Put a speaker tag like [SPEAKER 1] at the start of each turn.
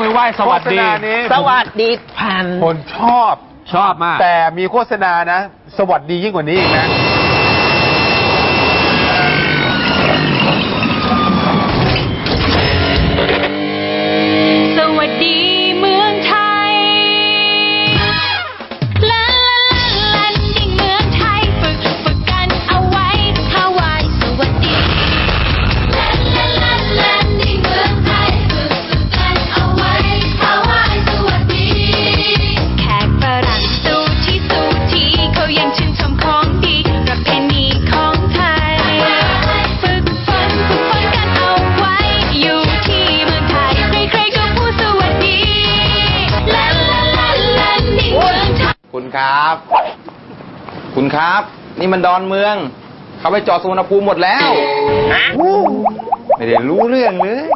[SPEAKER 1] มื
[SPEAKER 2] อไหว้สวัสดี
[SPEAKER 1] โฆษณานี้
[SPEAKER 3] สวัสดีพัน
[SPEAKER 1] คนชอบ
[SPEAKER 2] ชอบมาก
[SPEAKER 1] แต่มีโฆษณานะ สวัสดียิ่งกว่านี้อีกนะ
[SPEAKER 3] คุณครับ คุณครับ นี่มันดอนเมือง เขาไปจอดสุวรรณภูมิหมดแล้วไม่ได้รู้เรื่องเลย